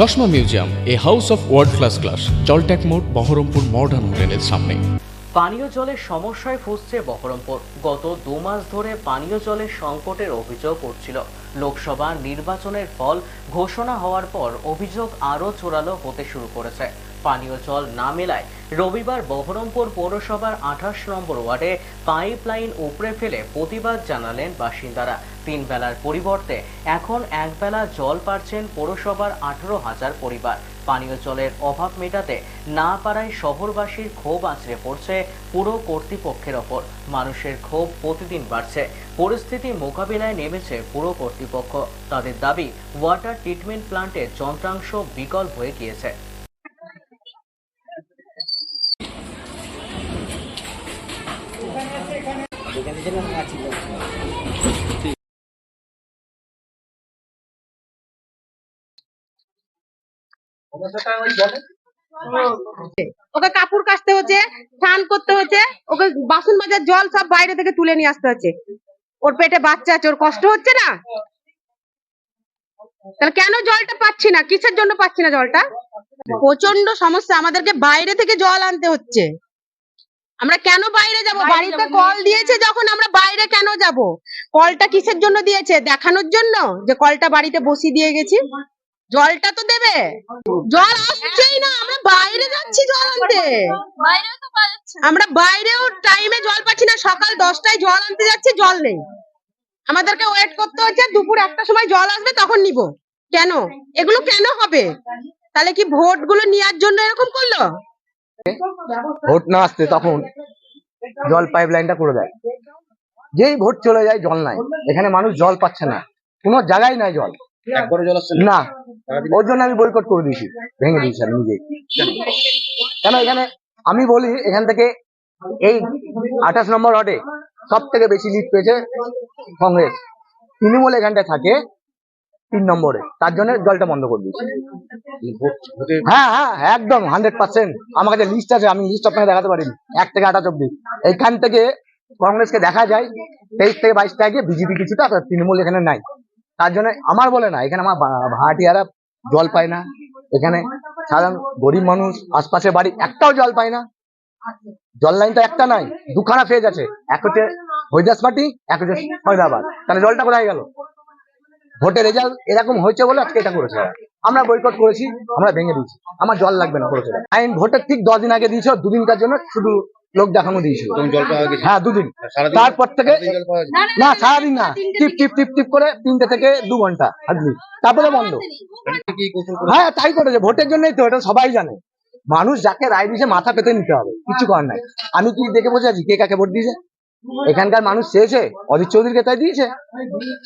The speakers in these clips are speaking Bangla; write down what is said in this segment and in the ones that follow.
চশমা museum, a house of world class class জলট্যাক মোড়, বহরমপুর মডার্ন হোটেলের সামনে। পানীয় জলের সমস্যায় ফুসছে বহরমপুর। গত দু মাস ধরে পানীয় জলের সংকটের অভিযোগ উঠছিল। লোকসভা নির্বাচনের ফল ঘোষণা হওয়ার পর অভিযোগ আরও চোরালো হতে শুরু করেছে। পানীয় জল না মেলায় রবিবার বহরমপুর পৌরসভার আঠাশ নম্বর ওয়ার্ডে পাইপ লাইন উপড়ে ফেলে প্রতিবাদ জানালেন বাসিন্দারা। তিন বেলার পরিবর্তে এখন একবেলা জল পাচ্ছেন পৌরসভার আঠারো হাজার পরিবার। পানীয় জলের অভাব মেটাতে না পারায় শহরবাসীর ক্ষোভ আছড়ে পড়ছে পুরো কর্তৃপক্ষের ওপর। মানুষের ক্ষোভ প্রতিদিন বাড়ছে। পরিস্থিতি মোকাবিলায় নেমেছে পুরো কর্তৃপক্ষ। তাদের দাবি, ওয়াটার ট্রিটমেন্ট প্লান্টের যন্ত্রাংশ বিকল হয়ে গিয়েছে। ওকে কাপড় কাচতে হচ্ছে, স্নান করতে হচ্ছে, ওকে বাসন মাজার জল সব বাইরে থেকে তুলে নিয়ে আসতে হচ্ছে। ওর পেটে বাচ্চা আছে, ওর কষ্ট হচ্ছে না? তাহলে কেন জলটা পাচ্ছি না? কিসের জন্য পাচ্ছি না জলটা? প্রচণ্ড সমস্যা, আমাদেরকে বাইরে থেকে জল আনতে হচ্ছে। আমরা কেন বাইরে যাব? বাড়িতে কল দিয়েছে যখন আমরা বাইরে কেন যাব? কলটা কিসের জন্য দিয়েছে? দেখানোর জন্য? যে কলটা বাড়িতে বসিয়ে দিয়ে গেছি? জলটা তো দেবে। জল আসছেই না আমরা বাইরে যাচ্ছি জল আনতে। আমরা বাইরেও টাইমে জল পাচ্ছি না সকাল দশটায় জল আনতে যাচ্ছি জল নেই। আমাদেরকে ওয়েট করতে হচ্ছে দুপুর একটা সময় জল আসবে তখন নিব। কেন? এগুলো কেন হবে? তাহলে কি ভোটগুলো নেওয়ার জন্য এরকম করল? ভোট না আসতে তখন জল পাইপ লাইনটা করে দেয় যেই ভোট চলে যায় জল নাই। এখানে মানুষ জল পাচ্ছে না। কোনো জায়গায় নাই জল। না? ওর জন্য আমি বইকট করে দিয়েছি। ভেঙে দিয়েছি আমি নিজেই। কেন এখানে আমি বলি এখান থেকে এই আঠাশ নম্বর ওয়ার্ডে সব থেকে বেশি লিড পেয়েছে কংগ্রেস। তৃণমূল এখানটায় থাকে। তিন নম্বরে। তার জন্য জলটা বন্ধ করে দিয়েছি। হ্যাঁ হ্যাঁ একদম হান্ড্রেড পার্সেন্ট আমার কাছে লিস্ট আছে, আমি লিস্ট আপনাকে দেখাতে পারিনি। এক থেকে আঠাশ অব্দি এইখান থেকে কংগ্রেসকে দেখা যায়, তেইশ থেকে বাইশ থেকে বিজেপি কিছুটা তৃণমূল এখানে নাই। তার জন্য আমার বলে না, এখানে আমার ভা- ভাড়াটিয়ারা জল পায় না। এখানে সাধারণ গরিব মানুষ, আশপাশের বাড়ি একটাও জল পায় না। জল লাইন তো একটা নাই, দুখানা ফেজ আছে। এক হচ্ছে হরিদাস পার্টি এক হচ্ছে ফরিদাবাদ। তাহলে জলটা কোথায় গেল? ভোটের রেজাল্ট এরকম হয়েছে বলে আজকে এটা করেছে। আমরা বয়কট করেছি আমরা ভেঙে দিয়েছি। আমার জল লাগবে না করেছে। আইন ভোটের ঠিক দশ দিন আগে দিয়েছিল দুদিনকার জন্য শুধু লোক দেখানো দিয়েছিল হ্যাঁ দুদিন। তারপর থেকে না সারাদিন না। টিপ টিপ টিপ টিপ করে তিনটে থেকে দু ঘণ্টা হাজলি তারপরে বন্ধ। হ্যাঁ তাই করেছে। ভোটের জন্যই তো এটা সবাই জানে। মানুষ যাকে রায় দিয়েছে মাথা পেতে নিতে হবে। কিছু করার নাই। আমি কি দেখে বসে আছি? কে কাকে ভোট দিয়েছে? এখানকার মানুষ চেয়েছে, অজিত চৌধুরীকে তাই দিয়েছে।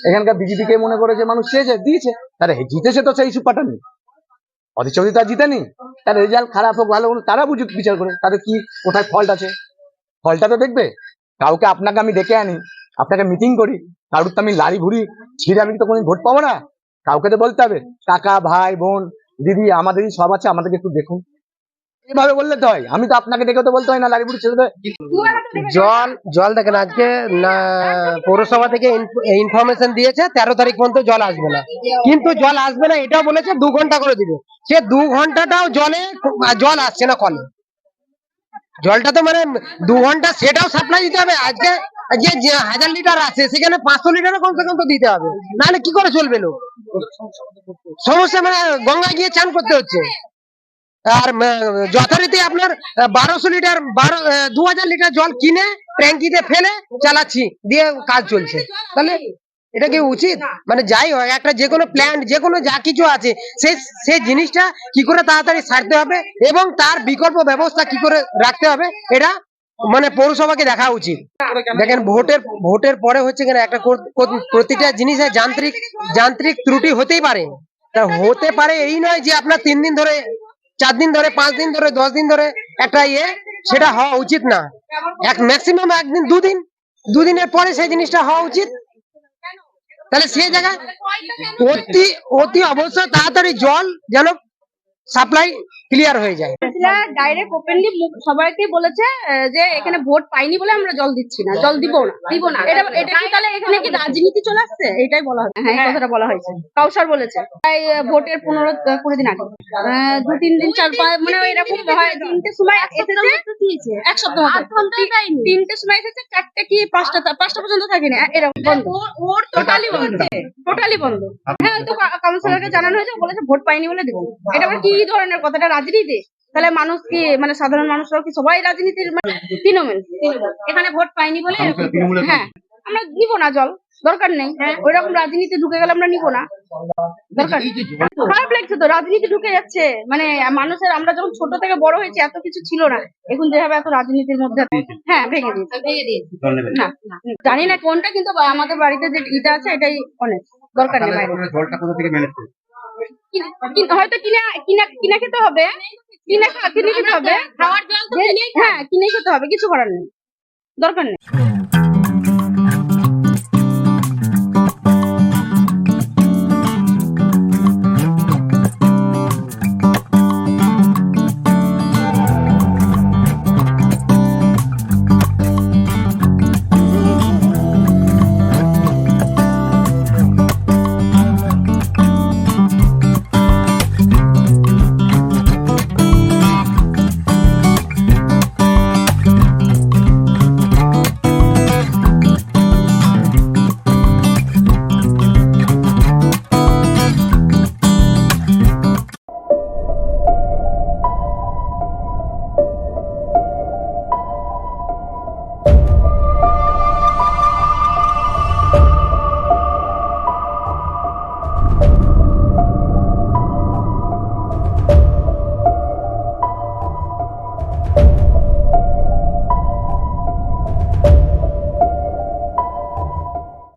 এখানকার বিজেপি কে মনে করেছে মানুষ চেয়েছে, দিয়েছে। তারা জিতেছে তো সেই সুপারটা নেই অজিত চৌধুরী তার জিতেনি। তার রেজাল্ট খারাপ হোক, ভালো হোক, তারা বুঝুক বিচার করে, তাদের কি, কোথায় ফল্ট আছে? ফলটা তো দেখবে। কাউকে আপনাকে আমি ডেকে আনি, আপনাকে মিটিং করি, কারোর তো আমি লাড়ি ভুড়ি ছিঁড়ে আমি তো কোনোদিন ভোট পাবো না। কাউকে তো বলতে হবে, কাকা, ভাই, বোন, দিদি, আমাদেরই সব আছে, আমাদেরকে একটু দেখুন। এইভাবে বললে তো হয়। আমি তো আপনাকে দেখে তো বলতে হয় না লাড়ি ভুড়ি ছেড়ে জল জল দেখেন আজকে, না, পৌরসভা থেকে ইনফরমেশন দিয়েছে, তেরো তারিখ পর্যন্ত জল আসবে না। কিন্তু জল আসবে না, এটাও বলেছে দু ঘণ্টা করে দিবে। সে দু ঘন্টাটাও জলে, জল আসছে না কলে। জলটা তো মানে দু ঘণ্টা সেটাও সাপ্লাই দিতে হবে। আজকে যে হাজার লিটার আছে, সেখানে পাঁচশো লিটারও কমসে কম তো দিতে হবে। নাহলে কি করে চলবে লোক? সমস্যা মানে গঙ্গায় গিয়ে চান করতে হচ্ছে। আর যথারীতি আপনার বারোশো লিটার, বারো দু হাজার লিটার জল কিনে ট্যাঙ্কিতে ফেলে চালাচ্ছি, দিয়ে কাজ চলছে। তাহলে এটা কি উচিত? মানে যাই হোক, একটা যে কোনো প্ল্যান্ট যে কোনো যা কিছু আছে, সে সে জিনিসটা কি করে তাড়াতাড়ি সারতে হবে এবং তার বিকল্প ব্যবস্থা কি করে রাখতে হবে, এটা মানে পৌরসভাকে দেখা উচিত। দেখেন, ভোটের ভোটের পরে হচ্ছে কিনা একটা প্রতিটা জিনিসের যান্ত্রিক যান্ত্রিক ত্রুটি হতেই পারে। তা হতে পারে এই নয় যে আপনার তিন দিন ধরে চার দিন ধরে, পাঁচ দিন ধরে, দশ দিন ধরে একটা ইয়ে সেটা হওয়া উচিত না। এক ম্যাক্সিমাম একদিন, দুদিন, দুদিনের পরে সেই জিনিসটা হওয়া উচিত। তাহলে সেই জায়গায় অতি অতি অবশ্যই তাড়াতাড়ি জল যেন সাপ্লাই ক্লিয়ার হয়ে যায়। ডাইরেক্ট ওপেনলি সবাইকে বলেছে আহ, যে এখানে ভোট পাইনি বলে আমরা জল দিচ্ছি না জল দিব না দিব না। এটা এটা কি তাহলে এখানে কি রাজনীতি চলে আসছে? এটাই বলা হয়েছে হ্যাঁ এই কথাটা বলা হয়েছে। কাউসার বলেছে। তাই ভোটের পনেরো কুড়ি দিন আগে। আহ, দু তিন দিন চার পাঁচ মানে এরকম হয়। তিনটে সময় এসেছে এক সপ্তাহ তিনটে সময় এসেছে চারটে কি পাঁচটা পাঁচটা পর্যন্ত থাকেনি এরকম ওর টোটালি বন্ধ টোটালি বন্ধ হ্যাঁ তো কাউন্সিলরকে জানানো হয়েছে বলেছে ভোট পাইনি বলে দিব। এটা আবার কি ধরনের কথাটা রাজনীতি? তাহলে মানুষ কি মানে সাধারণ মানুষরাও কি সবাই রাজনীতির মানে তৃণমূল? এখানে ভোট পাইনি বলে হ্যাঁ আমরা নিব না জল দরকার নেই। ওই রকম রাজনীতি ঢুকে গেলে আমরা নিব না। দরকার খারাপ লাগছে তো রাজনীতি ঢুকে যাচ্ছে। মানে মানুষের আমরা যখন ছোট থেকে বড় হয়েছি এত কিছু ছিল না। এখন যেভাবে এত রাজনীতির মধ্যে হ্যাঁ ভেঙে দিয়েছে। ভেঙে দিয়েছে। না না, জানি না কোনটা কিন্তু আমাদের বাড়িতে যে ইটা আছে এটাই অনেক। দরকার নেই বাইরে জলটা কোথা থেকে ম্যানেজ করবে? কিন- কিন- হয়তো কিনা কিনা কিনা খেতে হবে। কিনে কিনে খেতে হবে। খাওয়ার জল হ্যাঁ কিনে খেতে হবে কিছু করার নেই। দরকার নেই।